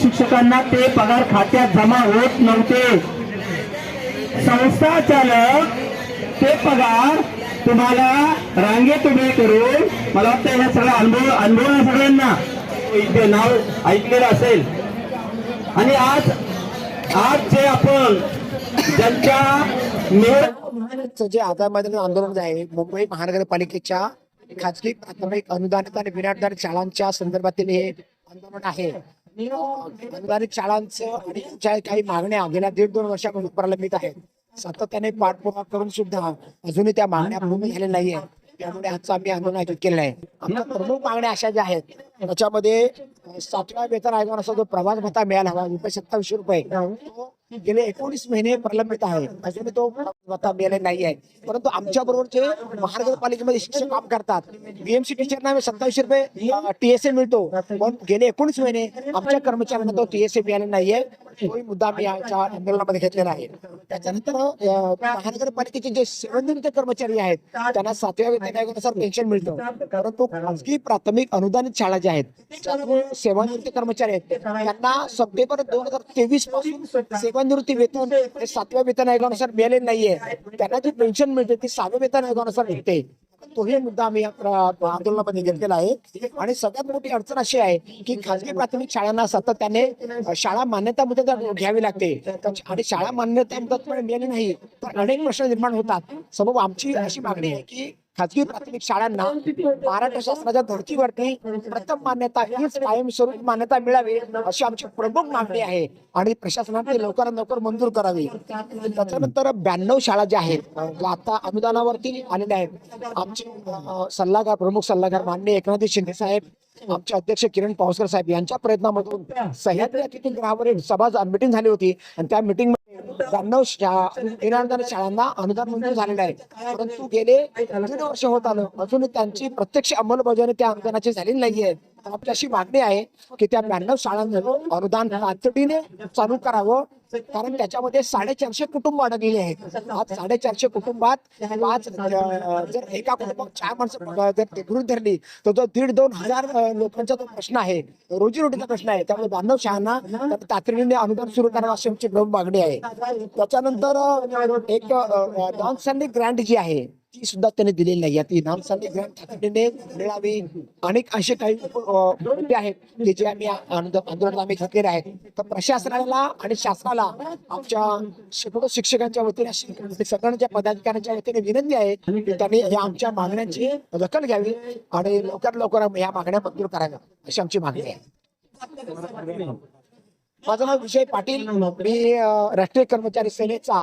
शिक्षकांना ते पगार खात्यात जमा होत नव्हते. संस्था चालक ते पगार तुम्हाला रांगेत उभे करून मला वाटतं ह्या सगळं अनुभव अनुभव आहे सगळ्यांना. इथे नाव ऐकलेलं असेल. आणि आज आज जे आपण ज्यांच्या निवड जे आधार आंदोलन आहे मुंबई महानगरपालिकेच्या खाजगी प्राथमिक अनुदानित आणि विनाअनुदानित शाळांच्या संदर्भातील हे आंदोलन आहे. अनुदानित शाळांचं आणि ज्या काही मागण्या गेल्या दीड दोन वर्षापासून प्रलंबित आहेत सातत्याने पाठपुरावा करून सुद्धा अजूनही त्या मागण्या पूर्ण झालेल्या नाहीये त्यामुळे आजचं आम्ही आंदोलन आयोजित केलेलं आहे. आमच्या प्रमुख मागण्या अशा ज्या आहेत त्याच्यामध्ये सातव्या वेतन आयोगानुसार जो प्रवास भत्ता मिळाला हवा रुपये सत्तावीसशे रुपये तो गेले एकोणीस महिने प्रलंबित आहे. अजून तो भत्ता मिळालेला नाही आहे परंतु आमच्या बरोबरचे महानगरपालिकेमध्ये शिक्षक काम करतात. बीएमसी टीचरना सत्तावीसशे रुपये टीएसए मिळतो. पण गेले एकोणीस महिने आमच्या कर्मचाऱ्यांना तो टीएसए मिळालेला नाहीये. तोही मुद्दा आम्ही आमच्या आंदोलनामध्ये घेतलेला आहे. त्याच्यानंतर महानगरपालिकेचे जे सेवानिवृत्त कर्मचारी आहेत त्यांना सातव्या वेतन आयोगानुसार पेन्शन मिळतं. परंतु खाजगी प्राथमिक अनुदानित शाळा ज्या आहेत सेवानिवृत्त कर्मचारी आहेत त्यांना सप्टेंबर दोन हजार तेवीसपासून सेवानिवृत्ती वेतन सातव्या वेतन आयोगानुसार मिळालेलं नाहीये. त्यांना जी पेन्शन मिळते ती सहाव्या वेतन आयोगानुसार मिळते तोही मुद्दा आम्ही आंदोलनामध्ये घेतलेला आहे. आणि सगळ्यात मोठी अडचण अशी आहे की खाजगी प्राथमिक शाळांना सातत्याने शाळा मान्यता मुदत घ्यावी लागते. तर- आणि शाळा मान्यता मुदत पण मिळाली नाही तर अनेक प्रश्न निर्माण होतात. सबब आमची अशी मागणी आहे की खाजगी प्राथमिक शाळांना महाराष्ट्र शासनाच्या धर्तीवरती प्रथम मान्यता हीच कायमस्वरूपी मान्यता मिळावी अशी आमची प्रमुख मागणी आहे. आणि प्रशासनाने लवकरात लवकर मंजूर करावी. त्याच्यानंतर ब्याण्णव शाळा ज्या आहेत आता अनुदानावरती आलेल्या आहेत. आमचे सल्लागार प्रमुख सल्लागार माननीय एकनाथ शिंदे साहेब आमचे अध्यक्ष किरण पावसकर साहेब यांच्या प्रयत्नामधून सह्याद्री अतिथीगृहावर एक सभा मिटिंग झाली होती. आणि त्या मिटिंग ब्याण्णव अनुदानित शाळांना अनुदान मंजूर झालेलं आहे. परंतु गेले दीड वर्ष होत आलं. अजून त्यांची प्रत्यक्ष अंमलबजावणी त्या अनुदानाची झालेली नाहीये. आमची अशी मागणी आहे की त्या ब्याण्णव शाळांना अनुदान तातडीने चालू करावं. कारण त्याच्यामध्ये साडेचारशे कुटुंब अडकलेली आहेत. आज साडेचारशे कुटुंबात पाच जर एका कुटुंबात चार माणसं जर गृह धरली तर तो दीड दोन हजार लोकांचा तो प्रश्न आहे रोजीरोटीचा प्रश्न आहे त्यामुळे बांधव शाळांना तातडीने अनुदान सुरू करावं अशी आमची मागणी आहे. त्याच्यानंतर एक नॉन स्टँडिंग ग्रँट जी आहे ती सुद्धा त्यांनी दिलेली नाही. आहे ती नॉन स्टँडिंग मिळावी अनेक असे काही मुद्दे आहेत की जे आम्ही आंदो- आंदोलनात आम्ही घेतलेले आहेत. तर प्रशासनाला आणि शासनाला आमच्या शेकडो शिक्षकांच्या वतीने सगळ्यांच्या पदाधिकाऱ्यांच्या वतीने विनंती आहे की त्यांनी या आमच्या मागण्यांची दखल घ्यावी आणि लवकरात लवकर या मागण्या मंजूर कराव्या अशी आमची मागणी आहे. माझं नाव विजय पाटील. मी राष्ट्रीय कर्मचारी सेनेचा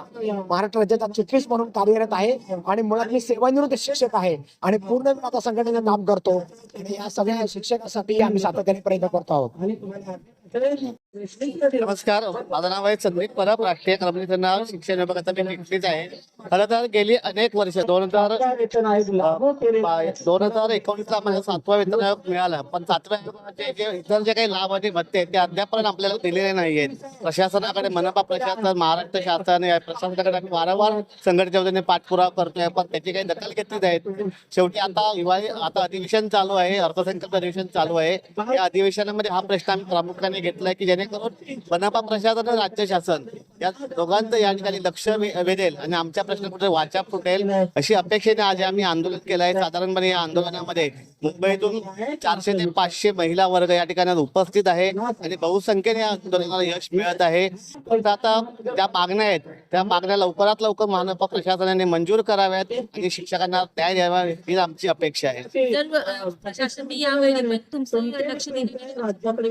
महाराष्ट्र राज्याचा चिटणीस म्हणून कार्यरत आहे आणि मुळात मी सेवानिवृत्त शिक्षक आहे आणि पूर्ण वेळ आता संघटनेचं काम करतो. आणि या सगळ्या शिक्षकासाठी आम्ही सातत्याने प्रयत्न करतो आहोत. नमस्कार माझं नाव आहे संदीप परब राष्ट्रीय कर्मचारी नाव शिक्षण विभागाचा मी नियुक्तीच आहे. खरं तर गेली अनेक वर्ष दोन हजार दोन हजार एकोणीसला आम्हाला सातवा वेतन आयोग मिळाला. पण सातव्या आयोगाचे जे इतर जे काही लाभ आणि भत्ते ते अद्यापर्यंत आपल्याला दिलेले नाहीयेत. प्रशासनाकडे मनपा प्रशासन महाराष्ट्र शासन प्रशासनाकडे आम्ही वारंवार संघटनेच्या वतीने पाठपुरावा करतोय. पण त्याची काही दखल घेतली आहे शेवटी आता हिवाळी आता अधिवेशन चालू आहे अर्थसंकल्प अधिवेशन चालू आहे. या अधिवेशनामध्ये हा प्रश्न आम्ही प्रामुख्याने घेतलाय की जेणेकरून मनपा प्रशासन आणि राज्य शासन या दोघांचं या ठिकाणी लक्ष वेधेल आणि आमच्या प्रश्न कुठे वाचा फुटेल अशी अपेक्षेने आज आम्ही आंदोलन केलं आहे. साधारणपणे या आंदोलनामध्ये मुंबईतून चारशे ते पाचशे महिला वर्ग या ठिकाणी उपस्थित आहे आणि बहुसंख्येने या आंदोलनाला यश मिळत आहे. पण आता ज्या मागण्या आहेत त्या मागण्या लवकरात लवकर महानपा प्रशासनाने मंजूर कराव्यात आणि शिक्षकांना न्याय द्यावा ही आमची अपेक्षा आहे. प्रशासन यावेळी तुमचं लक्ष दिलं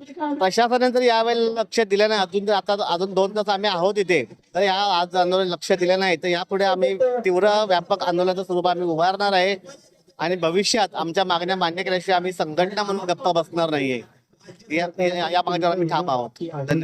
प्रशासनाने जर यावेळेला लक्ष दिलं नाही अजून जर आता अजून दोन तास आम्ही आहोत इथे तर या आज आंदोलन लक्ष दिलं नाही तर यापुढे आम्ही तीव्र व्यापक आंदोलनाचं स्वरूप आम्ही उभारणार आहे. आणि भविष्यात आमच्या मागण्या मान्य केल्याशिवाय आम्ही संघटना म्हणून गप्पा बसणार नाहीये. या मागण्यावर आम्ही ठाम आहोत. धन्यवाद.